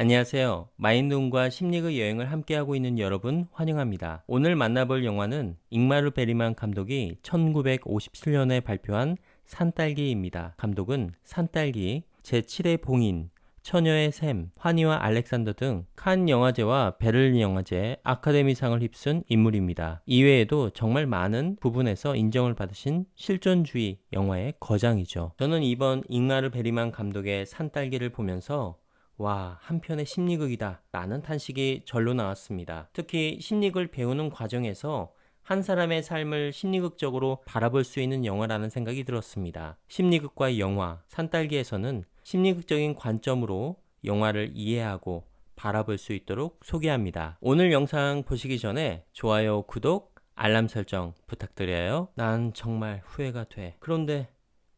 안녕하세요. 마인드온과 심리그 여행을 함께하고 있는 여러분 환영합니다. 오늘 만나볼 영화는 잉마르 베리만 감독이 1957년에 발표한 산딸기입니다. 감독은 산딸기, 제7의 봉인, 처녀의 샘, 환희와 알렉산더 등 칸 영화제와 베를린 영화제 아카데미상을 휩쓴 인물입니다. 이외에도 정말 많은 부분에서 인정을 받으신 실존주의 영화의 거장이죠. 저는 이번 잉마르 베리만 감독의 산딸기를 보면서 와, 한편의 심리극이다. 라는 탄식이 절로 나왔습니다. 특히 심리극을 배우는 과정에서 한 사람의 삶을 심리극적으로 바라볼 수 있는 영화라는 생각이 들었습니다. 심리극과 영화, 산딸기에서는 심리극적인 관점으로 영화를 이해하고 바라볼 수 있도록 소개합니다. 오늘 영상 보시기 전에 좋아요, 구독, 알람 설정 부탁드려요. 난 정말 후회가 돼. 그런데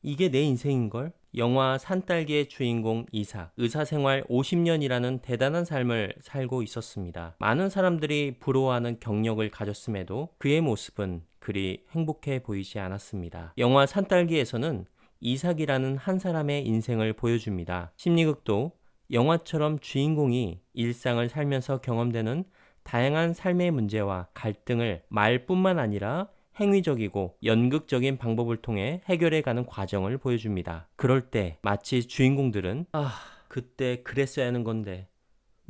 이게 내 인생인걸? 영화 산딸기의 주인공 이삭, 의사 생활 50년이라는 대단한 삶을 살고 있었습니다. 많은 사람들이 부러워하는 경력을 가졌음에도 그의 모습은 그리 행복해 보이지 않았습니다. 영화 산딸기에서는 이삭이라는 한 사람의 인생을 보여줍니다. 심리극도 영화처럼 주인공이 일상을 살면서 경험되는 다양한 삶의 문제와 갈등을 말뿐만 아니라 행위적이고 연극적인 방법을 통해 해결해 가는 과정을 보여줍니다. 그럴 때 마치 주인공들은 아, 그때 그랬어야 하는 건데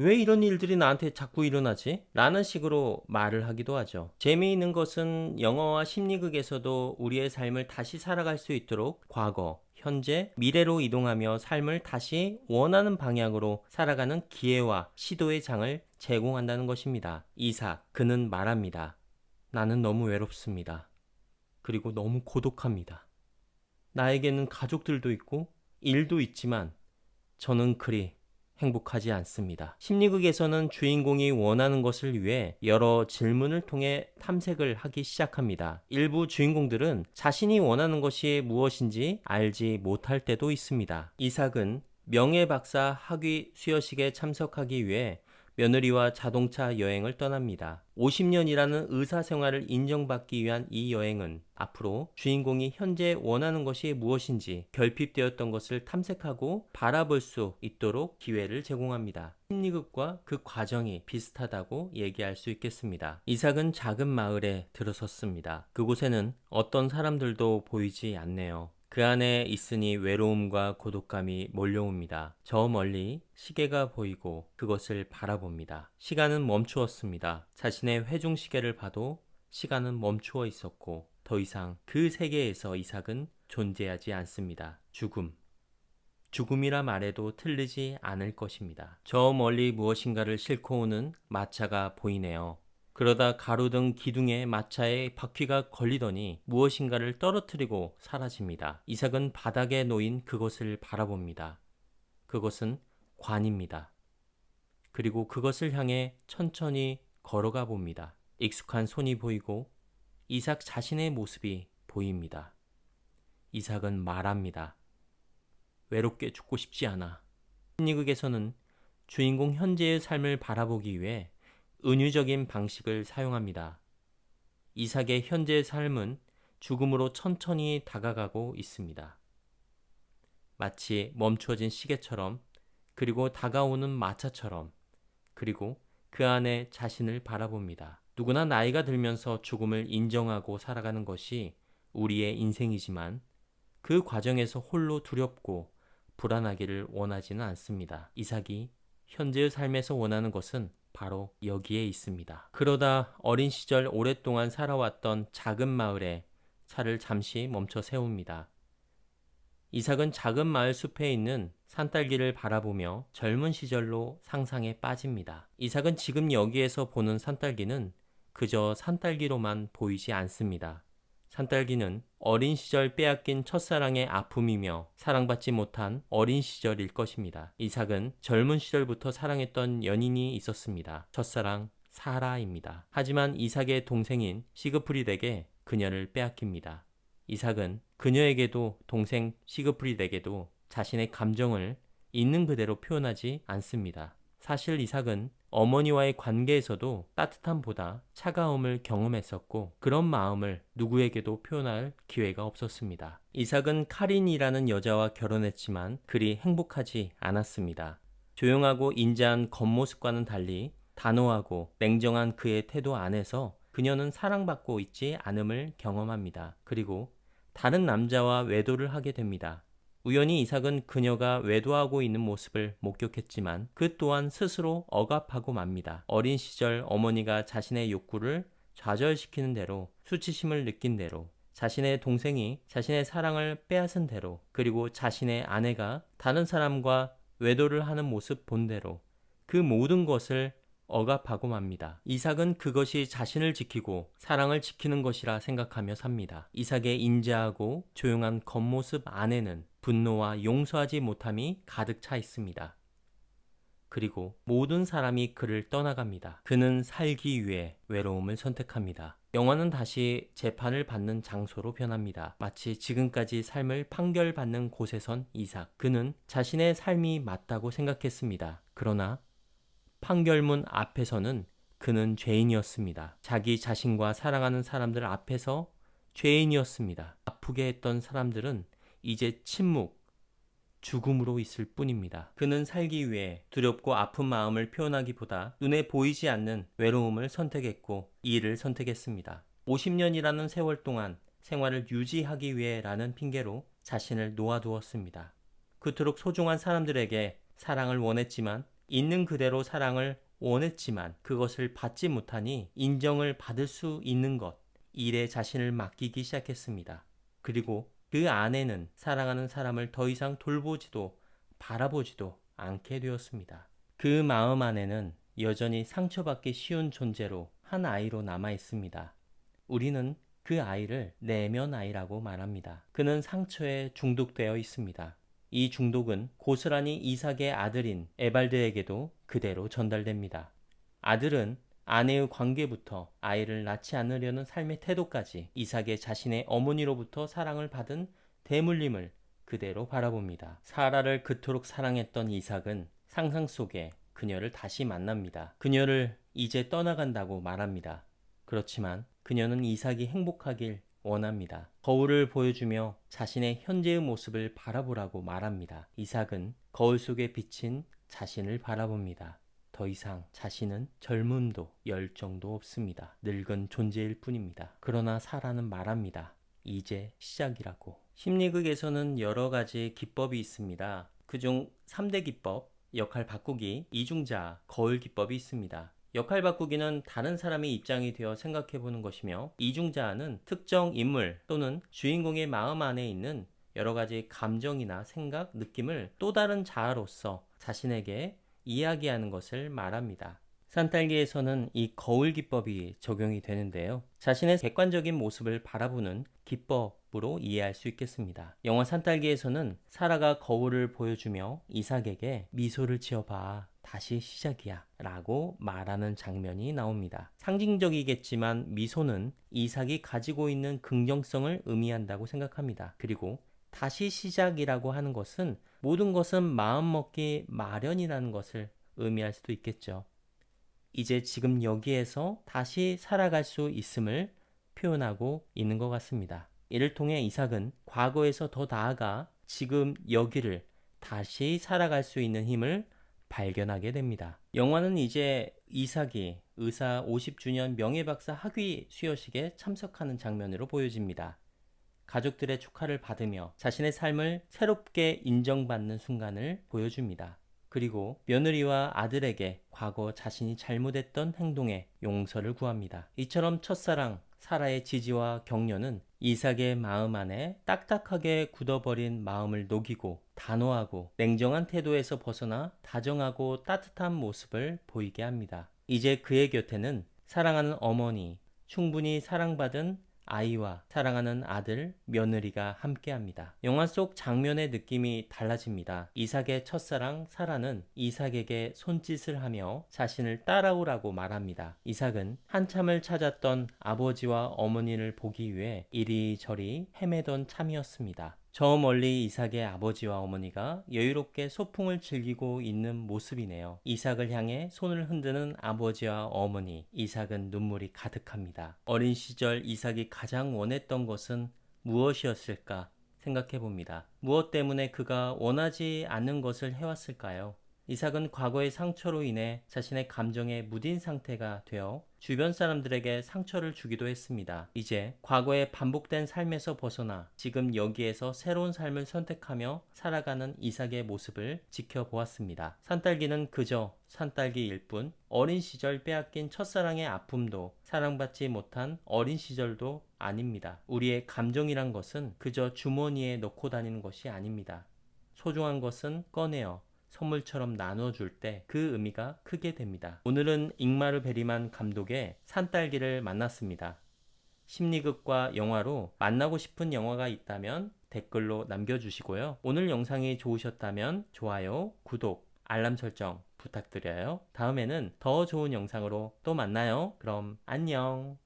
왜 이런 일들이 나한테 자꾸 일어나지? 라는 식으로 말을 하기도 하죠. 재미있는 것은 영어와 심리극에서도 우리의 삶을 다시 살아갈 수 있도록 과거, 현재, 미래로 이동하며 삶을 다시 원하는 방향으로 살아가는 기회와 시도의 장을 제공한다는 것입니다. 이삭, 그는 말합니다. 나는 너무 외롭습니다. 그리고 너무 고독합니다. 나에게는 가족들도 있고 일도 있지만 저는 그리 행복하지 않습니다. 심리극에서는 주인공이 원하는 것을 위해 여러 질문을 통해 탐색을 하기 시작합니다. 일부 주인공들은 자신이 원하는 것이 무엇인지 알지 못할 때도 있습니다. 이삭은 명예 박사 학위 수여식에 참석하기 위해 며느리와 자동차 여행을 떠납니다. 50년이라는 의사 생활을 인정받기 위한 이 여행은 앞으로 주인공이 현재 원하는 것이 무엇인지 결핍되었던 것을 탐색하고 바라볼 수 있도록 기회를 제공합니다. 심리극과 그 과정이 비슷하다고 얘기할 수 있겠습니다. 이삭은 작은 마을에 들어섰습니다. 그곳에는 어떤 사람들도 보이지 않네요. 그 안에 있으니 외로움과 고독감이 몰려옵니다. 저 멀리 시계가 보이고 그것을 바라봅니다. 시간은 멈추었습니다. 자신의 회중 시계를 봐도 시간은 멈추어 있었고 더 이상 그 세계에서 이삭은 존재하지 않습니다. 죽음. 죽음이라 말해도 틀리지 않을 것입니다. 저 멀리 무엇인가를 싣고 오는 마차가 보이네요. 그러다 가로등 기둥에 마차의 바퀴가 걸리더니 무엇인가를 떨어뜨리고 사라집니다. 이삭은 바닥에 놓인 그것을 바라봅니다. 그것은 관입니다. 그리고 그것을 향해 천천히 걸어가 봅니다. 익숙한 손이 보이고 이삭 자신의 모습이 보입니다. 이삭은 말합니다. 외롭게 죽고 싶지 않아. 심리극에서는 주인공 현재의 삶을 바라보기 위해 은유적인 방식을 사용합니다. 이삭의 현재 삶은 죽음으로 천천히 다가가고 있습니다. 마치 멈추어진 시계처럼 그리고 다가오는 마차처럼 그리고 그 안에 자신을 바라봅니다. 누구나 나이가 들면서 죽음을 인정하고 살아가는 것이 우리의 인생이지만 그 과정에서 홀로 두렵고 불안하기를 원하지는 않습니다. 이삭이 현재의 삶에서 원하는 것은 바로 여기에 있습니다. 그러다 어린 시절 오랫동안 살아왔던 작은 마을에 차를 잠시 멈춰 세웁니다. 이삭은 작은 마을 숲에 있는 산딸기를 바라보며 젊은 시절로 상상에 빠집니다. 이삭은 지금 여기에서 보는 산딸기는 그저 산딸기로만 보이지 않습니다. 산딸기는 어린 시절 빼앗긴 첫사랑의 아픔이며 사랑받지 못한 어린 시절일 것입니다. 이삭은 젊은 시절부터 사랑했던 연인이 있었습니다. 첫사랑 사라입니다. 하지만 이삭의 동생인 시그프리드에게 그녀를 빼앗깁니다. 이삭은 그녀에게도 동생 시그프리드에게도 자신의 감정을 있는 그대로 표현하지 않습니다. 사실 이삭은 어머니와의 관계에서도 따뜻함보다 차가움을 경험했었고 그런 마음을 누구에게도 표현할 기회가 없었습니다. 이삭은 카린이라는 여자와 결혼했지만 그리 행복하지 않았습니다. 조용하고 인자한 겉모습과는 달리 단호하고 냉정한 그의 태도 안에서 그녀는 사랑받고 있지 않음을 경험합니다. 그리고 다른 남자와 외도를 하게 됩니다. 우연히 이삭은 그녀가 외도하고 있는 모습을 목격했지만 그 또한 스스로 억압하고 맙니다. 어린 시절 어머니가 자신의 욕구를 좌절시키는 대로 수치심을 느낀 대로 자신의 동생이 자신의 사랑을 빼앗은 대로 그리고 자신의 아내가 다른 사람과 외도를 하는 모습 본 대로 그 모든 것을 억압하고 맙니다. 이삭은 그것이 자신을 지키고 사랑을 지키는 것이라 생각하며 삽니다. 이삭의 인자하고 조용한 겉모습 안에는 분노와 용서하지 못함이 가득 차 있습니다. 그리고 모든 사람이 그를 떠나갑니다. 그는 살기 위해 외로움을 선택합니다. 영화는 다시 재판을 받는 장소로 변합니다. 마치 지금까지 삶을 판결받는 곳에선 이삭. 그는 자신의 삶이 맞다고 생각했습니다. 그러나 판결문 앞에서는 그는 죄인이었습니다. 자기 자신과 사랑하는 사람들 앞에서 죄인이었습니다. 아프게 했던 사람들은 이제 침묵, 죽음으로 있을 뿐입니다. 그는 살기 위해 두렵고 아픈 마음을 표현하기보다 눈에 보이지 않는 외로움을 선택했고 이 일을 선택했습니다. 50년이라는 세월 동안 생활을 유지하기 위해라는 핑계로 자신을 놓아두었습니다. 그토록 소중한 사람들에게 사랑을 원했지만 있는 그대로 사랑을 원했지만 그것을 받지 못하니 인정을 받을 수 있는 것, 일에 자신을 맡기기 시작했습니다. 그리고 그 안에는 사랑하는 사람을 더 이상 돌보지도 바라보지도 않게 되었습니다. 그 마음 안에는 여전히 상처받기 쉬운 존재로 한 아이로 남아 있습니다. 우리는 그 아이를 내면 아이라고 말합니다. 그는 상처에 중독되어 있습니다. 이 중독은 고스란히 이삭의 아들인 에발드에게도 그대로 전달됩니다. 아들은 아내의 관계부터 아이를 낳지 않으려는 삶의 태도까지 이삭의 자신의 어머니로부터 사랑을 받은 대물림을 그대로 바라봅니다. 사라를 그토록 사랑했던 이삭은 상상 속에 그녀를 다시 만납니다. 그녀를 이제 떠나간다고 말합니다. 그렇지만 그녀는 이삭이 행복하길 원합니다. 거울을 보여주며 자신의 현재의 모습을 바라보라고 말합니다. 이삭은 거울 속에 비친 자신을 바라봅니다. 더 이상 자신은 젊음도 열정도 없습니다. 늙은 존재일 뿐입니다. 그러나 사라는 말합니다. 이제 시작이라고. 심리극에서는 여러 가지 기법이 있습니다. 그중 3대 기법, 역할 바꾸기, 이중자, 거울 기법이 있습니다. 역할 바꾸기는 다른 사람의 입장이 되어 생각해 보는 것이며 이중자는 특정 인물 또는 주인공의 마음 안에 있는 여러 가지 감정이나 생각, 느낌을 또 다른 자아로서 자신에게 이야기하는 것을 말합니다. 산딸기에서는 이 거울 기법이 적용이 되는데요. 자신의 객관적인 모습을 바라보는 기법으로 이해할 수 있겠습니다. 영화 산딸기에서는 사라가 거울을 보여주며 이삭에게 미소를 지어봐. 다시 시작이야. 라고 말하는 장면이 나옵니다. 상징적이겠지만 미소는 이삭이 가지고 있는 긍정성을 의미한다고 생각합니다. 그리고 다시 시작이라고 하는 것은 모든 것은 마음먹기 마련이라는 것을 의미할 수도 있겠죠. 이제 지금 여기에서 다시 살아갈 수 있음을 표현하고 있는 것 같습니다. 이를 통해 이삭은 과거에서 더 나아가 지금 여기를 다시 살아갈 수 있는 힘을 발견하게 됩니다. 영화는 이제 이삭이 의사 50주년 명예박사 학위 수여식에 참석하는 장면으로 보여집니다. 가족들의 축하를 받으며 자신의 삶을 새롭게 인정받는 순간을 보여줍니다. 그리고 며느리와 아들에게 과거 자신이 잘못했던 행동에 용서를 구합니다. 이처럼 첫사랑 사라의 지지와 격려는 이삭의 마음 안에 딱딱하게 굳어버린 마음을 녹이고 단호하고 냉정한 태도에서 벗어나 다정하고 따뜻한 모습을 보이게 합니다. 이제 그의 곁에는 사랑하는 어머니, 충분히 사랑받은 아이와 사랑하는 아들, 며느리가 함께합니다. 영화 속 장면의 느낌이 달라집니다. 이삭의 첫사랑 사라는 이삭에게 손짓을 하며 자신을 따라오라고 말합니다. 이삭은 한참을 찾았던 아버지와 어머니를 보기 위해 이리저리 헤매던 참이었습니다. 저 멀리 이삭의 아버지와 어머니가 여유롭게 소풍을 즐기고 있는 모습이네요. 이삭을 향해 손을 흔드는 아버지와 어머니, 이삭은 눈물이 가득합니다. 어린 시절 이삭이 가장 원했던 것은 무엇이었을까 생각해 봅니다. 무엇 때문에 그가 원하지 않는 것을 해왔을까요? 이삭은 과거의 상처로 인해 자신의 감정에 무딘 상태가 되어 주변 사람들에게 상처를 주기도 했습니다. 이제 과거의 반복된 삶에서 벗어나 지금 여기에서 새로운 삶을 선택하며 살아가는 이삭의 모습을 지켜보았습니다. 산딸기는 그저 산딸기일 뿐 어린 시절 빼앗긴 첫사랑의 아픔도 사랑받지 못한 어린 시절도 아닙니다. 우리의 감정이란 것은 그저 주머니에 넣고 다니는 것이 아닙니다. 소중한 것은 꺼내어 선물처럼 나눠줄 때 그 의미가 크게 됩니다. 오늘은 잉마르 베리만 감독의 산딸기를 만났습니다. 심리극과 영화로 만나고 싶은 영화가 있다면 댓글로 남겨주시고요. 오늘 영상이 좋으셨다면 좋아요, 구독, 알람 설정 부탁드려요. 다음에는 더 좋은 영상으로 또 만나요. 그럼 안녕.